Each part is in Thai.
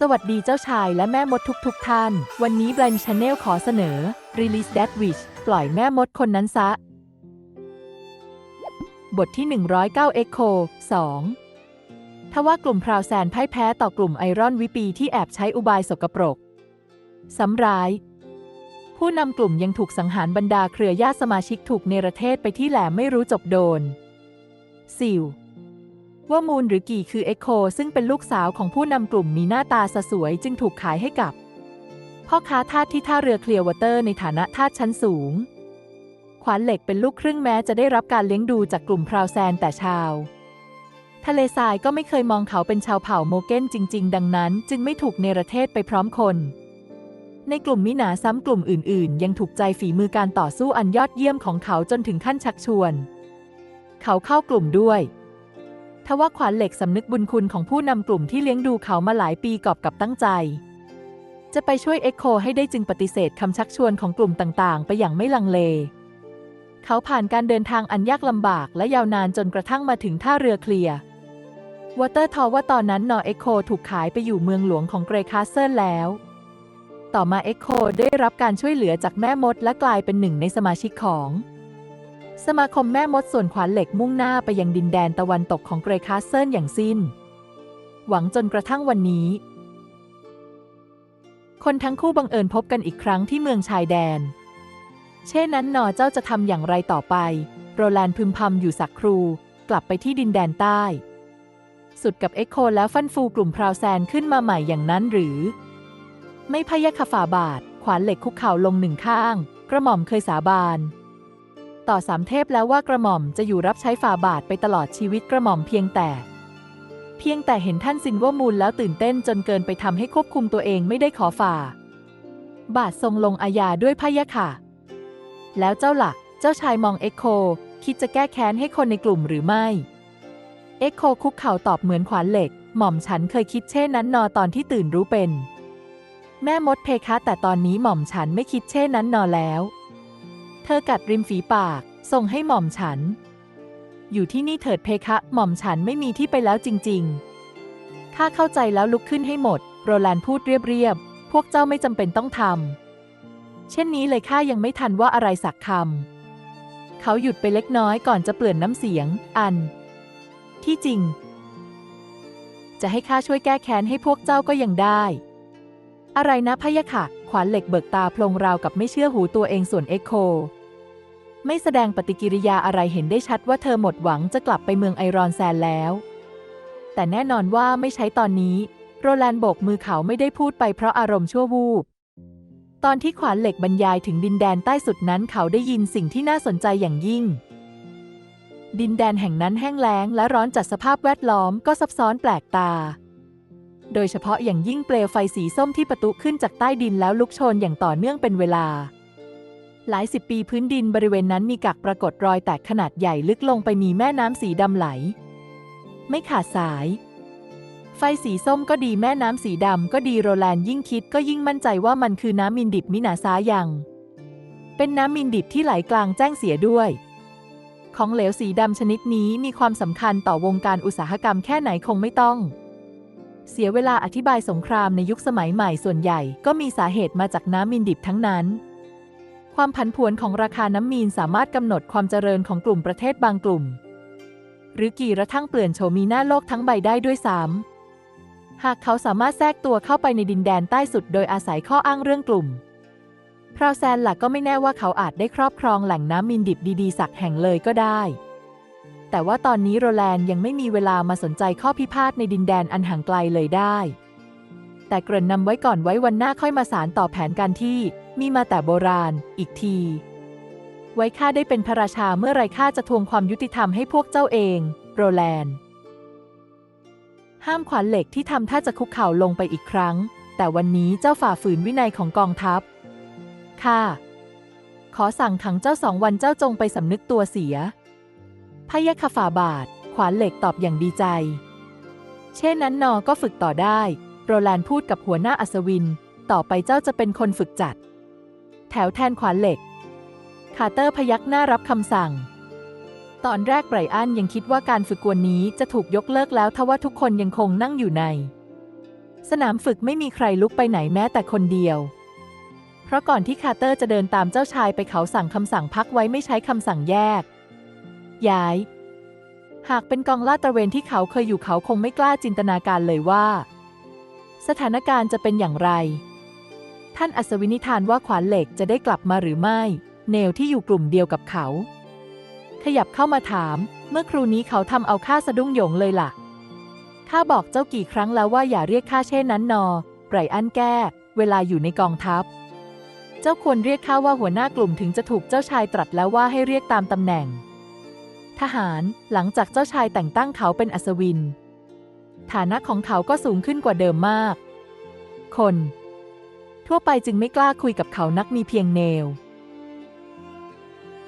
สวัสดีเจ้าชายและแม่มดทุกๆทท่าน วันนี้ Blind Channel ขอเสนอ Release That Witch ปล่อยแม่มดคนนั้นซะ บทที่ 109 Echo 2ทว่ากลุ่มพราวแซนพ่ายแพ้ต่อกลุ่มไอรอนวิปีที่แอบใช้อุบายสกปรกสำร้าย ผู้นำกลุ่มยังถูกสังหารบรรดาเครือญาติสมาชิกถูกเนรเทศไปที่แหลมไม่รู้จบโดน สิว ว่ามูลหรือกี่คือเอ็กโคซึ่งเป็นลูกสาวของผู้นำกลุ่มมีหน้าตาสสวยจึงถูกขายให้กับ พ่อค้าทาสที่ท่าเรือเคลียร์วอเตอร์ในฐานะทาสชั้นสูง ขวานเหล็กเป็นลูกครึ่งแม้จะได้รับการเลี้ยงดูจากกลุ่มพราวแซนแต่ชาว ทะเลทรายก็ไม่เคยมองเขาเป็นชาวเผ่าโมเกนจริง ๆ ดังนั้น จึงไม่ถูกเนรเทศไปพร้อมคน ในกลุ่มมิหนาซ้ำกลุ่มอื่น ๆ ยังถูกใจฝีมือการต่อสู้อันยอดเยี่ยมของเขาจนถึงขั้นชักชวน เขาเข้ากลุ่มด้วย ทว่าขวานเหล็กสำนึกบุญคุณของผู้นำกลุ่มที่เลี้ยงดูเขามาหลายปีกอบกับตั้งใจ จะไปช่วยเอ็กโคให้ได้จึงปฏิเสธคำชักชวนของกลุ่มต่างๆ ไปอย่างไม่ลังเล เขาผ่านการเดินทางอันยากลำบากและยาวนานจนกระทั่งมาถึงท่าเรือเคลียร์วอเตอร์ทอว่าตอนนั้นนอเอ็กโคถูกขายไปอยู่เมืองหลวงของเกรคาสเซิลแล้ว ต่อมาเอ็กโคได้รับการช่วยเหลือจากแม่มดและกลายเป็นหนึ่งในสมาชิกของ สมาคมแม่มดส่วนขวานเหล็กมุ่งหน้าไปยังดินแดนตะวันตกของเกรคาสเซิลอย่างสิ้น หวังจนกระทั่งวันนี้ คนทั้งคู่บังเอิญพบกันอีกครั้งที่เมืองชายแดน เช่นนั้นหนอเจ้าจะทำอย่างไรต่อไป โรแลนด์พึมพำอยู่สักครูกลับไปที่ดินแดนใต้ สุดกับเอ็กโคแล้วฟันฟูกลุ่มพราวแซนขึ้นมาใหม่อย่างนั้นหรือ ไม่พยะขฝ่าบาท ขวานเหล็กคุกเข่าลงหนึ่งข้าง กระหม่อมเคยสาบาน ต่อสามเทพแล้วว่ากระหม่อมจะอยู่รับใช้ฝ่าบาทไปตลอดชีวิตกระหม่อมเพียงแต่ เพียงแต่เห็นท่านซินว่ามูลแล้วตื่นเต้นจนเกินไปทำให้ควบคุมตัวเองไม่ได้ขอฝ่า บาททรงลงอาญาด้วยพะยะค่ะ แล้วเจ้าหลักเจ้าชายมองเอ็กโค คิดจะแก้แค้นให้คนในกลุ่มหรือไม่ เอ็กโคคุกเข่าตอบเหมือนขวานเหล็ก หม่อมฉันเคยคิดเช่นนั้นนอตอนที่ตื่นรู้เป็น แม่มดเพคะแต่ตอนนี้หม่อมฉันไม่คิดเช่นนั้นนอแล้ว เธอกัดริมฝีปาก ส่งให้หม่อมฉัน อยู่ที่นี่เถิดเพคะ หม่อมฉันไม่มีที่ไปแล้วจริงๆข้าเข้าใจแล้วลุกขึ้นให้หมด โรแลนด์พูดเรียบๆ พวกเจ้าไม่จำเป็นต้องทำเช่นนี้เลยข้ายังไม่ทันว่าอะไรสักคำเขาหยุดไปเล็กน้อยก่อนจะเปลี่ยนน้ำเสียง อัน ที่จริง จะให้ข้าช่วยแก้แค้นให้พวกเจ้าก็ยังได้ อะไรนะพะยะค่ะ วานเหล็กเบิกตาพลงราวกับไม่เชื่อหูตัวเองส่วนเอ็กโค ไม่แสดงปฏิกิริยาอะไรเห็นได้ชัดว่าเธอหมดหวังจะกลับไปเมืองไอรอนแซนแล้ว แต่แน่นอนว่าไม่ใช้ตอนนี้ โรแลนด์โบกมือเขาไม่ได้พูดไปเพราะอารมณ์ชั่ววูบตอนที่ขวานเหล็กบรรยายถึงดินแดนใต้สุดนั้นเขาได้ยินสิ่งที่น่าสนใจอย่างยิ่ง ดินแดนแห่งนั้นแห้งแล้งและร้อนจัดสภาพแวดล้อมก็ซับซ้อนแปลกตา โดยเฉพาะอย่างยิ่งเปลวไฟสีส้มที่ประตุขึ้นจากใต้ดินแล้วลุกโชนอย่างต่อเนื่องเป็นเวลา หลายสิบปีพื้นดินบริเวณนั้นมีกักปรากฏรอยแตกขนาดใหญ่ลึกลงไปมีแม่น้ำสีดำไหล ไม่ขาดสาย ไฟสีส้มก็ดีแม่น้ำสีดำก็ดีโรแลนด์ยิ่งคิดก็ยิ่งมั่นใจว่ามันคือน้ำมินดิบมินาซายัง เป็นน้ำมินดิบที่ไหลกลางแจ้งเสียด้วยของเหลวสีดำชนิดนี้มีความสำคัญต่อวงการอุตสาหกรรมแค่ไหนคงไม่ต้อง เสียเวลาอธิบายสงครามในยุคสมัยใหม่ส่วนใหญ่ก็มีสาเหตุมาจากน้ำมินดิบทั้งนั้น ความผันผวนของราคาน้ำมีนสามารถกำหนดความเจริญของกลุ่มประเทศบางกลุ่ม หรือกี่ระทั่งเปลี่ยนโฉมมีหน้าโลกทั้งใบได้ด้วยซ้ำหากเขาสามารถแทรกตัวเข้าไปในดินแดนใต้สุดโดยอาศัยข้ออ้างเรื่องกลุ่มพราวแซนหลักก็ไม่แน่ว่าเขาอาจได้ครอบครองแหล่งน้ำมินดิบดีๆ สักแห่งเลยก็ได้ แต่ว่าตอนนี้โรแลนด์ยังไม่มีเวลามาสนใจข้อพิพาทในดินแดนอันห่างไกลเลยได้ แต่เกริ่นนำไว้ก่อนไว้วันหน้าค่อยมาสารต่อแผนการที่มีมาแต่โบราณ อีกที ไว้ข้าได้เป็นพระราชาเมื่อไรข้าจะทวงความยุติธรรมให้พวกเจ้าเอง โรแลนด์ ห้ามขวานเหล็กที่ทำท่าจะคุกเข่าลงไปอีกครั้ง แต่วันนี้เจ้าฝ่าฝืนวินัยของกองทัพค่ะขอสั่งขังเจ้าสองวันเจ้าจงไปสำนึกตัวเสีย ยะคฝ่าบาท ขวานเหล็กตอบอย่างดีใจ เช่นนั้นนอก็ฝึกต่อได้ โรแลนด์พูดกับหัวหน้าอัศวิน ต่อไปเจ้าจะเป็นคนฝึกจัด แถวแทนขวานเหล็ก คาร์เตอร์พยักหน้ารับคำสั่ง ตอนแรกไบรอันยังคิดว่าการฝึกกวนนี้จะถูกยกเลิกแล้วทว่าทุกคนยังคงนั่งอยู่ใน สนามฝึกไม่มีใครลุกไปไหนแม้แต่คนเดียวเพราะก่อนที่คาร์เตอร์จะเดินตามเจ้าชายไปเขาสั่งคำสั่งพักไว้ไม่ใช้คำสั่งแยก ย้าย หากเป็นกองลาดตระเวนที่เขาเคยอยู่เขาคงไม่กล้าจินตนาการเลยว่า สถานการณ์จะเป็นอย่างไร ท่านอัศวินิทานว่าขวานเหล็กจะได้กลับมาหรือไม่ เนลที่อยู่กลุ่มเดียวกับเขา ขยับเข้ามาถาม เมื่อครูนี้เขาทำเอาข้าสะดุ้งหยงเลยล่ะข้าบอกเจ้ากี่ครั้งแล้วว่าอย่าเรียกข้าเช่นนั้นนอไบรอันแก้ เวลาอยู่ในกองทัพ เจ้าควรเรียกข้าว่าหัวหน้ากลุ่มถึงจะถูกเจ้าชายตรัสแล้วว่าให้เรียกตามตำแหน่ง ทหารหลังจากเจ้าชายแต่งตั้งเขาเป็นอัศวิน ฐานะของเขาก็สูงขึ้นกว่าเดิมมาก คน ทั่วไปจึงไม่กล้าคุยกับเขานักมีเพียงเนล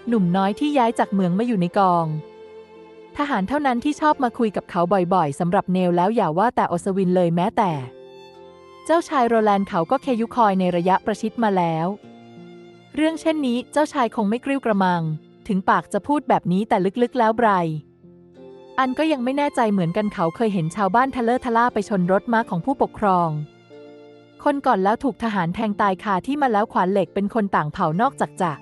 หนุ่มน้อยที่ย้ายจากเมืองมาอยู่ในกอง ทหารเท่านั้นที่ชอบมาคุยกับเขาบ่อยๆสำหรับเนลแล้วอย่าว่าแต่อสวินเลยแม้แต่ เจ้าชายโรแลนด์เขาก็เคยุคอยในระยะประชิดมาแล้ว เรื่องเช่นนี้เจ้าชายคงไม่กริ้วกระมัง ถึงปากจะพูดแบบนี้แต่ลึกๆแล้วไบรอันก็ยังไม่แน่ใจเหมือนกันเขาเคยเห็นชาวบ้านทะเลทะล่าไปชนรถม้าของผู้ปกครอง คนก่อนแล้วถูกทหารแทงตายคาที่มาแล้วขวานเหล็กเป็นคนต่างเผ่านอกจากจะ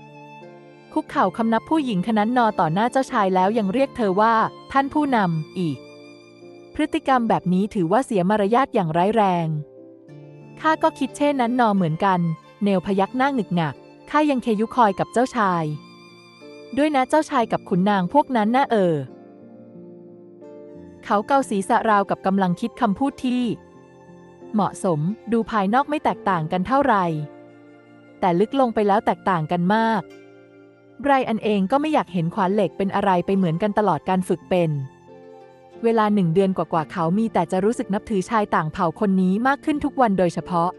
คุกเข่าคำนับผู้หญิงคนนั้นนอต่อหน้าเจ้าชายแล้วยังเรียกเธอว่า ท่านผู้นำอีก พฤติกรรมแบบนี้ถือว่าเสียมารยาทอย่างร้ายแรงข้าก็คิดเช่นนั้นนอเหมือนกัน เนลพยักหน้าหงึกหงักข้ายังเคยุคอยกับเจ้าชาย ด้วยนะเจ้าชายกับขุนนางพวกนั้นน่าเออ เขาเกาศีรษะราวกับกำลังคิดคำพูดที่ เหมาะสมดูภายนอกไม่แตกต่างกันเท่าไหร่ แต่ลึกลงไปแล้วแตกต่างกันมากไบรอันเองก็ไม่อยากเห็นขวานเหล็กเป็นอะไรไปเหมือนกันตลอดการฝึกเป็น เวลาหนึ่งเดือนกว่าๆเขามีแต่จะรู้สึกนับถือชายต่างเผ่าคนนี้มากขึ้นทุกวันโดยเฉพาะ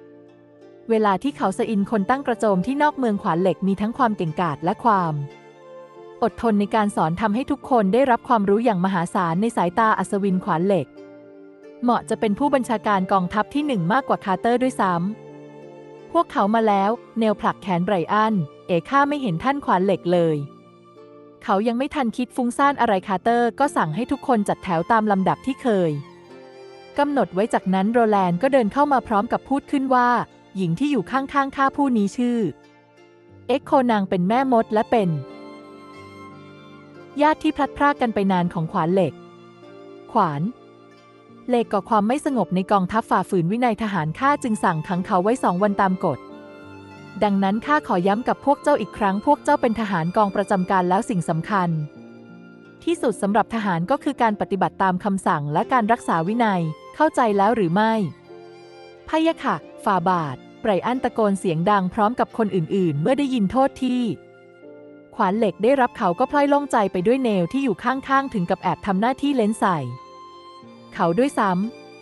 เวลาที่เขาสะอินคนตั้งกระโจมที่นอกเมืองขวานเหล็กมีทั้งความเก่งกาจและความ อดทนในการสอนทำให้ทุกคนได้รับความรู้อย่างมหาศาลในสายตาอัศวินขวานเหล็ก เหมาะจะเป็นผู้บัญชาการกองทัพที่หนึ่งมากกว่าคาร์เตอร์ด้วยซ้ำพวกเขามาแล้ว เนลผลักแขนไบรอัน เอข้าไม่เห็นท่านขวานเหล็กเลย เขายังไม่ทันคิดฟุ้งซ่านอะไรคาร์เตอร์ก็สั่งให้ทุกคนจัดแถวตามลำดับที่เคยกำหนดไว้จากนั้นโรแลนด์ก็เดินเข้ามาพร้อมกับพูดขึ้นว่า หญิงที่อยู่ข้างๆข้าผู้นี้ชื่อ เอ็กโคนางเป็นแม่มดและเป็น ญาติที่พลัดพรากกันไปนานของขวานเหล็ก ขวานเหล็กก่อความไม่สงบในกองทัพฝ่าฝืนวินัยทหารข้าจึงสั่งขังเขาไว้สองวันตามกฎ ดังนั้นข้าขอย้ำกับพวกเจ้าอีกครั้ง พวกเจ้าเป็นทหารกองประจำการแล้วสิ่งสำคัญ ที่สุดสำหรับทหารก็คือการปฏิบัติตามคำสั่งและการรักษาวินัย เข้าใจแล้วหรือไม่พยะค่ะฝ่าบาทไบรอันตะโกนเสียงดังพร้อมกับคนอื่น ๆ เมื่อได้ยินโทษที่ ขวานเหล็กได้รับเขาก็พลอยล่องใจไปด้วยเนลที่อยู่ข้างๆ ถึงกับแอบทำหน้าที่เลนใส่ เขาด้วยซ้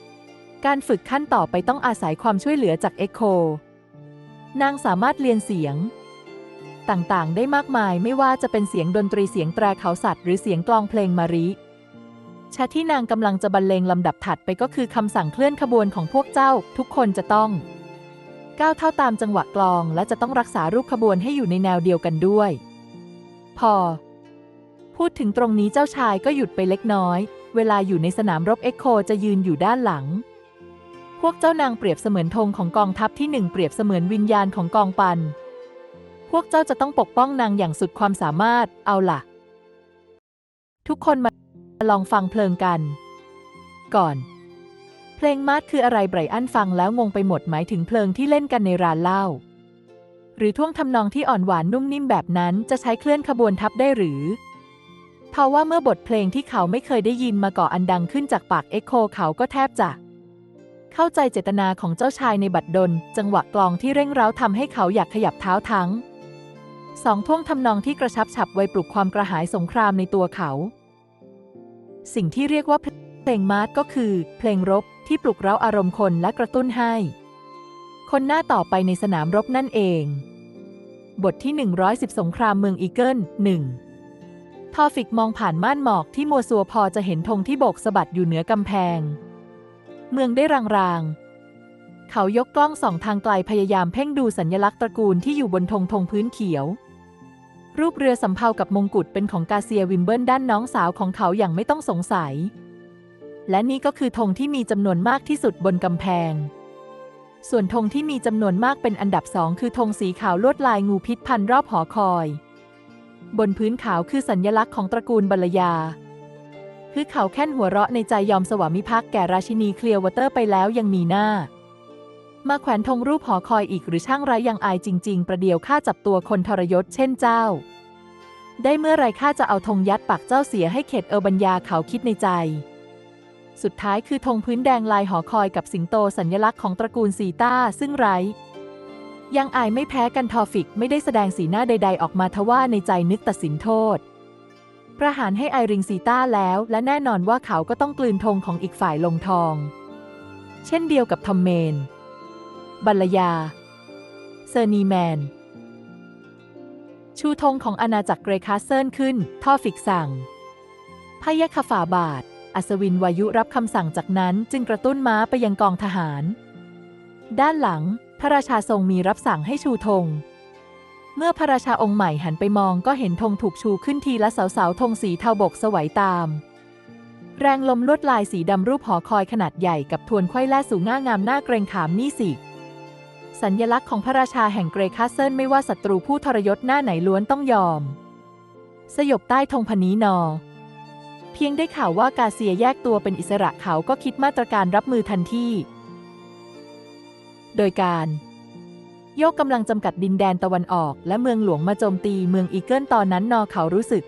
ำ การฝึกขั้นต่อไปต้องอาศัยความช่วยเหลือจากเอ็กโคนางสามารถเรียนเสียง ต่างๆ ได้มากมายไม่ว่าจะเป็นเสียงดนตรีเสียงแตรเขาสัตว์หรือเสียงกลองเพลงมาริชาที่นางกำลังจะบรรเลงลำดับถัดไปก็คือคำสั่งเคลื่อนขบวนของพวกเจ้า ทุกคนจะต้อง ก้าวเท่าตามจังหวะกลองและจะต้องรักษารูปขบวนให้อยู่ในแนวเดียวกันด้วย พอ พูดถึงตรงนี้เจ้าชายก็หยุดไปเล็กน้อย เวลาอยู่ในสนามรบเอ็กโคจะยืนอยู่ด้านหลัง พวกเจ้านางเปรียบเสมือนธงของกองทัพที่หนึ่งเปรียบเสมือนวิญญาณของกองปัน พวกเจ้าจะต้องปกป้องนางอย่างสุดความสามารถ เอาล่ะ ทุกคนมาลองฟังเพลิงกัน ก่อน เพลงมาดคืออะไรไบรอันฟังแล้วงงไปหมดหมายถึงเพลิงที่เล่นกันในร้านเหล้า หรือท่วงทำนองที่อ่อนหวานนุ่มนิ่มแบบนั้นจะใช้เคลื่อนขบวนทัพได้หรือเพราะว่าเมื่อบทเพลงที่เขาไม่เคยได้ยินมาก่ออันดังขึ้นจากปากเอ็กโคเขาก็แทบจะ เข้าใจเจตนาของเจ้าชายในบัดดล จังหวะกลองที่เร่งเร้าทำให้เขาอยากขยับเท้าทั้งสองท่วงทำนองที่กระชับฉับไวปลุกความกระหายสงครามในตัวเขา สิ่งที่เรียกว่าเพลงมาร์ชก็คือ เพลงรบที่ปลุกเร้าอารมณ์คนและกระตุ้นให้ คนหน้าต่อไปในสนามรบนั่นเอง บทที่ 110 สงครามเมืองอีเกิลหนึ่งทอฟิกมองผ่านม่านหมอกที่มัวซัวพอจะเห็นธงที่โบกสะบัดอยู่เหนือกำแพง เมืองได้รางๆ เขายกกล้องส่องทางไกลพยายามเพ่งดูสัญลักษณ์ตระกูลที่อยู่บนธงธงพื้นเขียว รูปเรือสำเภากับมงกุฎเป็นของกาเซียวิมเบิลด้านน้องสาวของเขาอย่างไม่ต้องสงสัย และนี่ก็คือธงที่มีจำนวนมากที่สุดบนกำแพง ส่วนธงที่มีจำนวนมากเป็นอันดับสองคือธงสีขาวลวดลายงูพิษพันรอบหอคอย บนพื้นขาวคือสัญญลักษณ์ของตระกูลบรรยาคือเขาแค่นหัวเราะในใจยอมสวามิภักดิ์แก่ราชินีเคลียร์วอเตอร์ไปแล้วยังมีหน้า มาแขวนธงรูปหอคอยอีกหรือช่างไรยังอายจริง ๆ ประเดี๋ยวข้าจับตัวคนทรยศเช่นเจ้า ได้เมื่อไรข้าจะเอาธงยัดปากเจ้าเสียให้เข็ดเออบัญญาเขาคิดในใจ สุดท้ายคือธงพื้นแดงลายหอคอยกับสิงโตสัญลักษณ์ของตระกูลซีต้าซึ่งไรยังอายไม่แพ้กันทอฟิกไม่ได้แสดงสีหน้าใด ๆ ออกมาทว่าในใจนึกตัดสินโทษ ประหารให้ไอริงซีต้าแล้ว และแน่นอนว่าเขาก็ต้องกลืนธงของอีกฝ่ายลงทอง เช่นเดียวกับทอมเมน บัลลยา เซอร์นีแมน ชูธงของอาณาจักรเกรคาสเซิลขึ้น ทอฟิกสั่งพยะคฝ่าบาท อัศวินวายุรับคำสั่งจากนั้นจึงกระตุ้นม้าไปยังกองทหาร ด้านหลัง พระราชาทรงมีรับสั่งให้ชูธง เมื่อพระราชาองค์ใหม่หันไปมองก็เห็นธงถูกชูขึ้นทีละเสาเสาธงสีเทาบกสวยตาม แรงลมลวดลายสีดำรูปหอคอยขนาดใหญ่กับทวนไขว้แล่สูงง่างามหน้าเกรงขามนี่สิสัญญลักษณ์ของพระราชาแห่งเกรคาสเซิลไม่ว่าศัตรูผู้ทรยศหน้าไหนล้วนต้องยอม สยบใต้ธงพนีนอ เพียงได้ข่าวว่ากาเซียแยกตัวเป็นอิสระเขาก็คิดมาตรการรับมือทันทีโดยการโยกกำลังจำกัดดินแดนตะวันออก และเมืองหลวงมาโจมตีเมืองอีเกิลตอนนั้นนอเขารู้สึก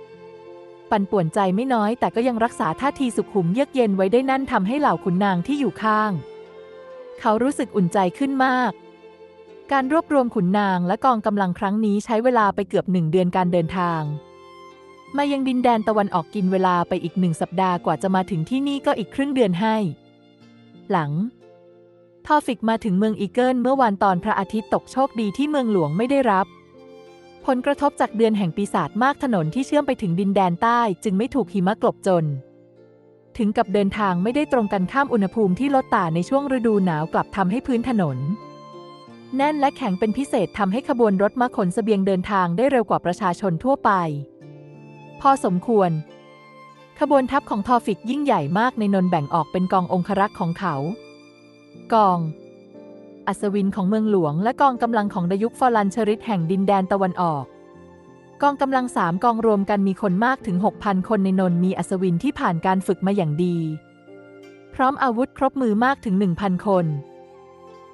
ปั่นป่วนใจไม่น้อย แต่ก็ยังรักษาท่าทีสุขุมเยือกเย็นไว้ได้นั่นทำให้เหล่าขุนนางที่อยู่ข้าง เขารู้สึกอุ่นใจขึ้นมาก การรวบรวมขุนนางและกองกำลังครั้งนี้ใช้เวลาไปเกือบหนึ่งเดือนการเดินทาง มายังดินแดนตะวันออกกินเวลาไปอีกหนึ่งสัปดาห์กว่าจะมาถึงที่นี่ก็อีกครึ่งเดือนให้ หลัง ทอฟิกมาถึงเมืองอีเกิลเมื่อวานตอนพระอาทิตย์ตกโชคดีที่เมืองหลวงไม่ได้รับ ผลกระทบจากเดือนแห่งปีศาจมากถนนที่เชื่อมไปถึงดินแดนใต้จึงไม่ถูกหิมะกลบจน ถึงกับเดินทางไม่ได้ตรงกันข้ามอุณหภูมิที่ลดต่าในช่วงฤดูหนาวกลับทำให้พื้นถนนแน่นและแข็งเป็นพิเศษทำให้ขบวนรถมาขนเสบียงเดินทางได้เร็วกว่าประชาชนทั่วไป อสมควร ขบวนทัพของทอฟิกยิ่งใหญ่มากในนนแบ่งออกเป็นกององครักษ์ของเขา กอง อัศวินของเมืองหลวง และกองกำลังของดยุคฟอลันชริตแห่งดินแดนตะวันออก กองกำลังสามกองรวมกันมีคนมากถึง 6,000 คนในนนมีอัศวินที่ผ่านการฝึกมาอย่างดี พร้อมอาวุธครบมือมากถึง 1,000 คน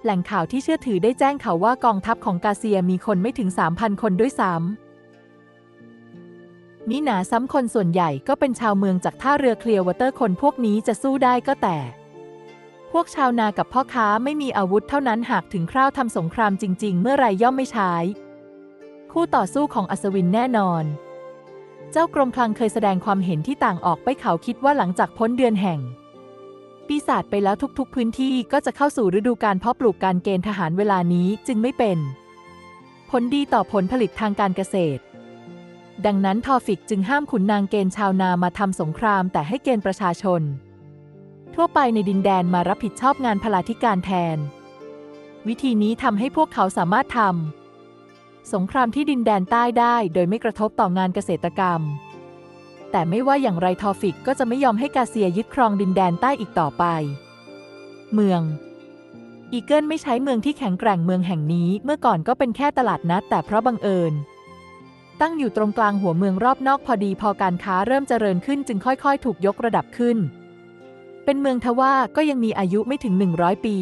แหล่งข่าวที่เชื่อถือได้แจ้งข่าวว่ากองทัพของกาเซียมีคนไม่ถึง 3,000 คนด้วยซ้ำ มิหนาซ้ำคนส่วนใหญ่ก็เป็นชาวเมืองจากท่าเรือเคลียร์วอเตอร์คนพวกนี้จะสู้ได้ก็แต่ พวกชาวนากับพ่อค้าไม่มีอาวุธเท่านั้นหากถึงคราวทำสงครามจริง ๆ เมื่อไรย่อมไม่ใช้ คู่ต่อสู้ของอัศวินแน่นอน เจ้ากรมคลังเคยแสดงความเห็นที่ต่างออกไปเขาคิดว่าหลังจากพ้นเดือนแห่ง ปีศาจไปแล้วทุกๆ พื้นที่ก็จะเข้าสู่ฤดูการเพาะปลูกการเกณฑ์ทหารเวลานี้จึงไม่เป็น ผลดีต่อผลผลิตทางการเกษตร ดังนั้นทอฟิกจึงห้ามขุนนางเกณฑ์ชาวนามาทำสงครามแต่ให้เกณฑ์ประชาชน ทั่วไปในดินแดนมารับผิดชอบงานพลาธิการแทน วิธีนี้ทำให้พวกเขาสามารถทำสงครามที่ดินแดนใต้ได้โดยไม่กระทบต่องานเกษตรกรรม แต่ไม่ว่าอย่างไรทอฟิกก็จะไม่ยอมให้กาเซียยึดครองดินแดนใต้อีกต่อไป เมืองอีเกิลไม่ใช้เมืองที่แข็งแกร่งเมืองแห่งนี้เมื่อก่อนก็เป็นแค่ตลาดนัดแต่เพราะบังเอิญ ตั้งอยู่ตรงกลางหัวเมืองรอบนอกพอดีพอการค้าเริ่มเจริญขึ้นจึงค่อยๆ ถูกยกระดับขึ้น เป็นเมืองทว่าก็ยังมีอายุไม่ถึง 100 ปี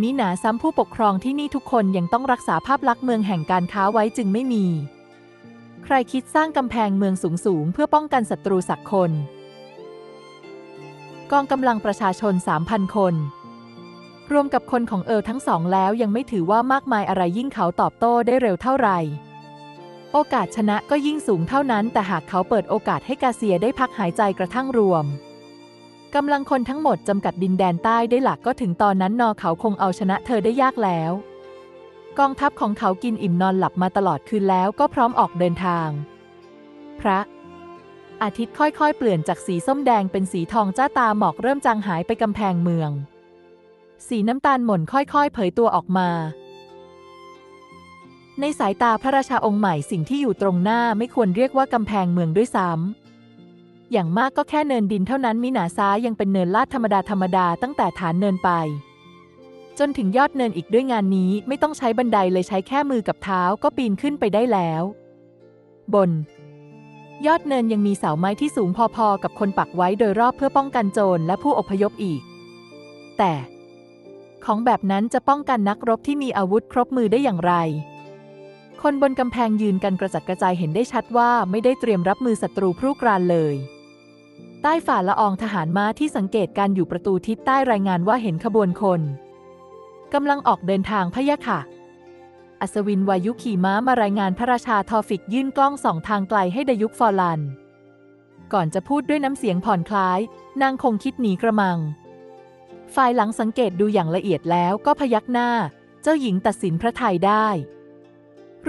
มีหนาซ้ำผู้ปกครองที่นี่ทุกคนยังต้องรักษาภาพลักษณ์เมืองแห่งการค้าไว้จึงไม่มี ใครคิดสร้างกำแพงเมืองสูงๆเพื่อป้องกันศัตรูสักคน กองกำลังประชาชน 3,000 คน รวมกับคนของเออทั้งสองแล้วยังไม่ถือว่ามากมายอะไรยิ่งเขาตอบโต้ได้เร็วเท่าไหร่ โอกาสชนะก็ยิ่งสูงเท่านั้น แต่หากเขาเปิดโอกาสให้กาเซียได้พักหายใจกระทั่งรวมกำลังคนทั้งหมดจำกัดดินแดนใต้ได้หลักก็ถึงตอนนั้นนอเขาคงเอาชนะเธอได้ยากแล้ว กองทัพของเขากินอิ่มนอนหลับมาตลอดคืนแล้วก็พร้อมออกเดินทาง พระ อาทิตย์ค่อยๆ เปลี่ยนจากสีส้มแดงเป็นสีทองจ้าตาหมอกเริ่มจางหายไปกำแพงเมือง สีน้ำตาลหม่นค่อยๆ เผยตัวออกมา ในสายตาพระราชาองค์ใหม่สิ่งที่อยู่ตรงหน้าไม่ควรเรียกว่ากำแพงเมืองด้วยซ้ำ อย่างมากก็แค่เนินดินเท่านั้นมิหนาซ้ายยังเป็นเนินลาดธรรมดาธรรมดาตั้งแต่ฐานเนินไปจจนถึงยอดเนินอีกด้วยงานนี้ไม่ต้องใช้บันไดเลยใช้แค่มือกับเท้าก็ปีนขึ้นไปได้แล้ว บน ยอดเนินยังมีเสาไม้ที่สูงพอๆกับคนปักไว้โดยรอบเพื่อป้องกันโจรและผู้อพยพอีก แต่ ของแบบนั้นจะป้องกันนักรบที่มีอาวุธครบมือได้อย่างไร คนบนกำแพงยืนกันกระจัดกระจายเห็นได้ชัดว่าไม่ได้เตรียมรับมือศัตรูพรุกรานเลย ใต้ฝ่าละอองทหารม้าที่สังเกตการอยู่ประตูทิศใต้รายงานว่าเห็นขบวนคนกำลังออกเดินทางพะยะค่ะ อัศวินวายุขี่ม้ามารายงานพระราชาทอฟิกยื่นกล้องสองทางไกลให้ดยุคฟอลัน ก่อนจะพูดด้วยน้ำเสียงผ่อนคล้าย นางคงคิดหนีกระมัง ฝ่ายหลังสังเกตดูอย่างละเอียดแล้วก็พยักหน้า เจ้าหญิงตัดสินพระทัยได้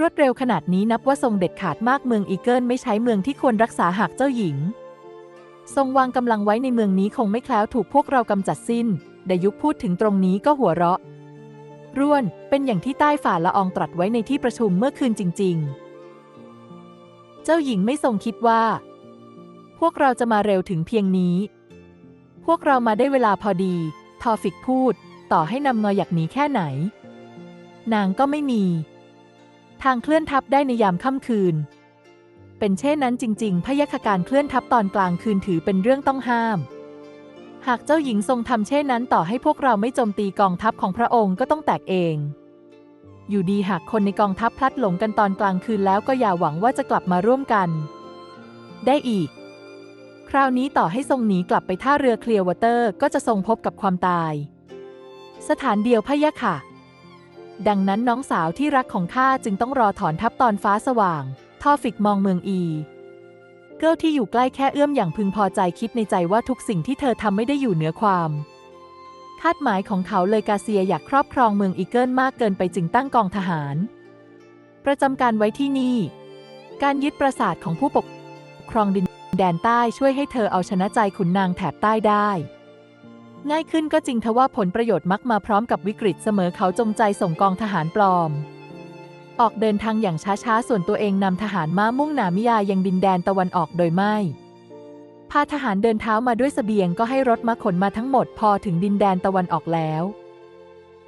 รวดเร็วขนาดนี้นับว่าทรงเด็ดขาดมากเมืองอีเกิลไม่ใช้เมืองที่ควรรักษาหากเจ้าหญิง ทรงวางกำลังไว้ในเมืองนี้คงไม่แคล้วถูกพวกเรากำจัดสิ้นดยุคพูดถึงตรงนี้ก็หัวเราะ ร่วนเป็นอย่างที่ใต้ฝ่าละอองตรัสไว้ในที่ประชุมเมื่อคืนจริง ๆ เจ้าหญิงไม่ทรงคิดว่า พวกเราจะมาเร็วถึงเพียงนี้ พวกเรามาได้เวลาพอดี ทอฟิกพูด ต่อให้นำงออยากหนีแค่ไหน นางก็ไม่มี ทางเคลื่อนทัพได้ในยามค่ำคืน เป็นเช่นนั้นจริง ๆ พยาคการเคลื่อนทัพตอนกลางคืนถือเป็นเรื่องต้องห้าม หากเจ้าหญิงทรงทำเช่นนั้นต่อให้พวกเราไม่โจมตีกองทัพของพระองค์ก็ต้องแตกเอง อยู่ดีหากคนในกองทัพพลัดหลงกันตอนกลางคืนแล้วก็อย่าหวังว่าจะกลับมาร่วมกัน ได้อีก คราวนี้ต่อให้ทรงหนีกลับไปท่าเรือเคลียร์วอเตอร์ก็จะทรงพบกับความตาย สถานเดียวพะยะค่ะ ดังนั้นน้องสาวที่รักของข้าจึงต้องรอถอนทัพตอนฟ้าสว่าง ทอฟิกมองเมืองอี เกิลที่อยู่ใกล้แค่เอื้อมอย่างพึงพอใจคิดในใจว่าทุกสิ่งที่เธอทำไม่ได้อยู่เหนือความ คาดหมายของเขาเลยกาเซียอยากครอบครองเมืองอีเกิลมากเกินไปจึงตั้งกองทหาร ประจำการไว้ที่นี่ การยึดปราสาทของผู้ปกครองดินแดนใต้ช่วยให้เธอเอาชนะใจขุนนางแถบใต้ได้ ง่ายขึ้นก็จริงทว่าผลประโยชน์มักมาพร้อมกับวิกฤตเสมอเขาจงใจส่งกองทหารปลอม ออกเดินทางอย่างช้าๆ ส่วนตัวเองนำทหารม้ามุ่งหนามิยายังดินแดนตะวันออกโดยไม่พาทหารเดินเท้ามาด้วยเสบียงก็ให้รถมาขนมาทั้งหมดพอถึงดินแดนตะวันออกแล้ว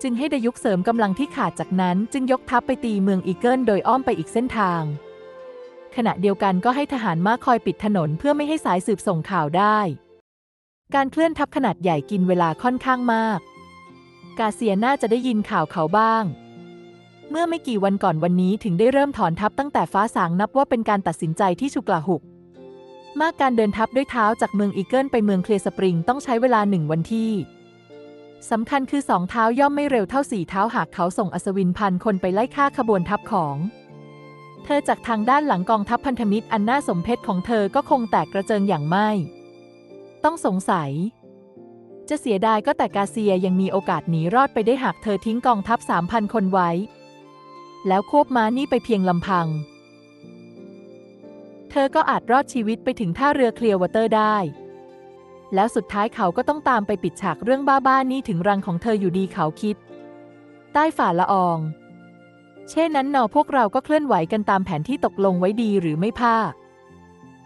จึงให้ดยุกเสริมกำลังที่ขาดจากนั้นจึงยกทัพไปตีเมืองอีเกิลโดยอ้อมไปอีกเส้นทาง ขณะเดียวกันก็ให้ทหารม้าคอยปิดถนนเพื่อไม่ให้สายสืบส่งข่าวได้ การเคลื่อนทัพขนาดใหญ่กินเวลาค่อนข้างมาก กาเซียน่าจะได้ยินข่าวเขาบ้าง เมื่อไม่กี่วันก่อนวันนี้ถึงได้เริ่มถอนทัพตั้งแต่ฟ้าสางนับว่าเป็นการตัดสินใจที่ฉุกละหุก มากการเดินทัพด้วยเท้าจากเมืองอีเกิลไปเมืองเคลียสปริงต้องใช้เวลาหนึ่งวันที่สำคัญคือสองเท้าย่อมไม่เร็วเท่าสี่เท้าหากเขาส่งอัศวินพันคนไปไล่ฆ่าขบวนทัพของ เธอจากทางด้านหลังกองทัพพันธมิตรอันน่าสมเพชของเธอก็คงแตกกระเจิงอย่างไม่ ต้องสงสัย จะเสียดายก็แต่กาเซียยังมีโอกาสหนีรอดไปได้หากเธอทิ้งกองทัพสามพันคนไว้ แล้วควบม้านี่ไปเพียงลำพัง เธอก็อาจรอดชีวิตไปถึงท่าเรือเคลียร์วอเตอร์ได้ แล้วสุดท้ายเขาก็ต้องตามไปปิดฉากเรื่องบ้าๆนี้ถึงรังของเธออยู่ดีเขาคิด ใต้ฝ่าละออง เช่นนั้นนอพวกเราก็เคลื่อนไหวกันตามแผนที่ตกลงไว้ดีหรือไม่ผ้า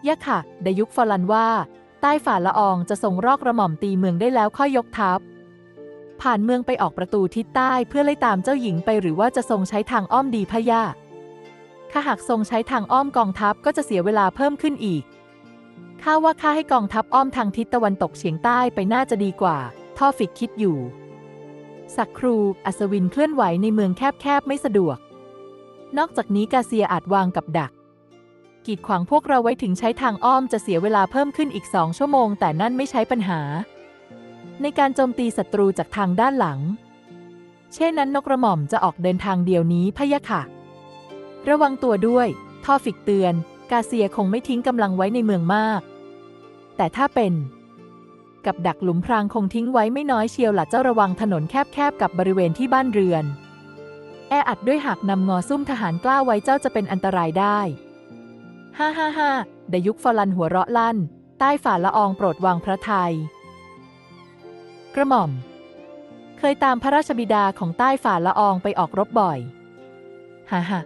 ยะค่ะ ดยุคฟอลันว่า ใต้ฝ่าละอองจะส่งรอกระหม่อมตีเมืองได้แล้วค่อยยกทัพ ผ่านเมืองไปออกประตูทิศใต้เพื่อไล่ตามเจ้าหญิงไปหรือว่าจะทรงใช้ทางอ้อมดีพะยะถ้าหากทรงใช้ทางอ้อมกองทัพก็จะเสียเวลาเพิ่มขึ้นอีก ข้าว่าข้าให้กองทัพอ้อมทางทิศตะวันตกเฉียงใต้ไปน่าจะดีกว่า ท่อฟิกคิดอยู่ สักครูอัศวินเคลื่อนไหวในเมืองแคบๆไม่สะดวก นอกจากนี้กาเซียอาจวางกับดัก กีดขวางพวกเราไว้ถึงใช้ทางอ้อมจะเสียเวลาเพิ่มขึ้นอีกสองชั่วโมง แต่นั่นไม่ใช้ปัญหา ในการโจมตีศัตรูจากทางด้านหลัง เช่นนั้นนกกระหม่อมจะออกเดินทางเดียวนี้พะยะค่ะ ระวังตัวด้วย ท่อฟิกเตือน กาเซียคงไม่ทิ้งกำลังไว้ในเมืองมาก แต่ถ้าเป็น กับดักหลุมพรางคงทิ้งไว้ไม่น้อยเชียวหล่ะเจ้าระวังถนนแคบๆกับบริเวณที่บ้านเรือน แออัดด้วยหากนำงอซุ่มทหารกล้าไว้เจ้าจะเป็นอันตรายได้ ฮ่าฮ่าฮ่าดยุคฟอลันหัวเราะลั่น ใต้ฝ่าละอองโปรดวางพระทัย กระหม่อม เคยตามพระราชบิดาของใต้ฝ่าละอองไปออกรบบ่อยฮ่าฮ่า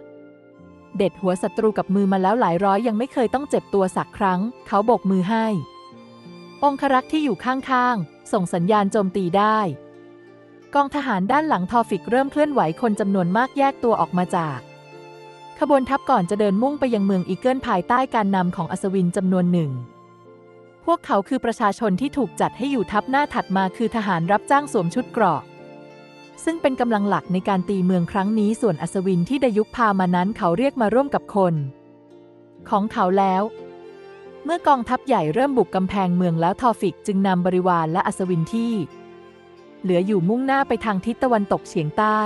เด็ดหัวศัตรูกับมือมาแล้วหลายร้อยยังไม่เคยต้องเจ็บตัวสักครั้ง เขาโบกมือให้ องครักษ์ที่อยู่ข้างๆ ส่งสัญญาณโจมตีได้ กองทหารด้านหลังทอฟิกเริ่มเคลื่อนไหวคนจำนวนมากแยกตัวออกมาจาก ขบวนทัพก่อนจะเดินมุ่งไปยังเมืองอีเกิลภายใต้การนำของอัศวินจำนวนหนึ่ง พวกเขาคือประชาชนที่ถูกจัดให้อยู่ทัพหน้าถัดมาคือทหารรับจ้างสวมชุดเกราะ ซึ่งเป็นกำลังหลักในการตีเมืองครั้งนี้ส่วนอัศวินที่ดยุคพามานั้นเขาเรียกมาร่วมกับคน ของเขาแล้ว เมื่อกองทัพใหญ่เริ่มบุกกำแพงเมืองแล้วทอฟิกจึงนำบริวารและอัศวินที่ เหลืออยู่มุ่งหน้าไปทางทิศตะวันตกเฉียงใต้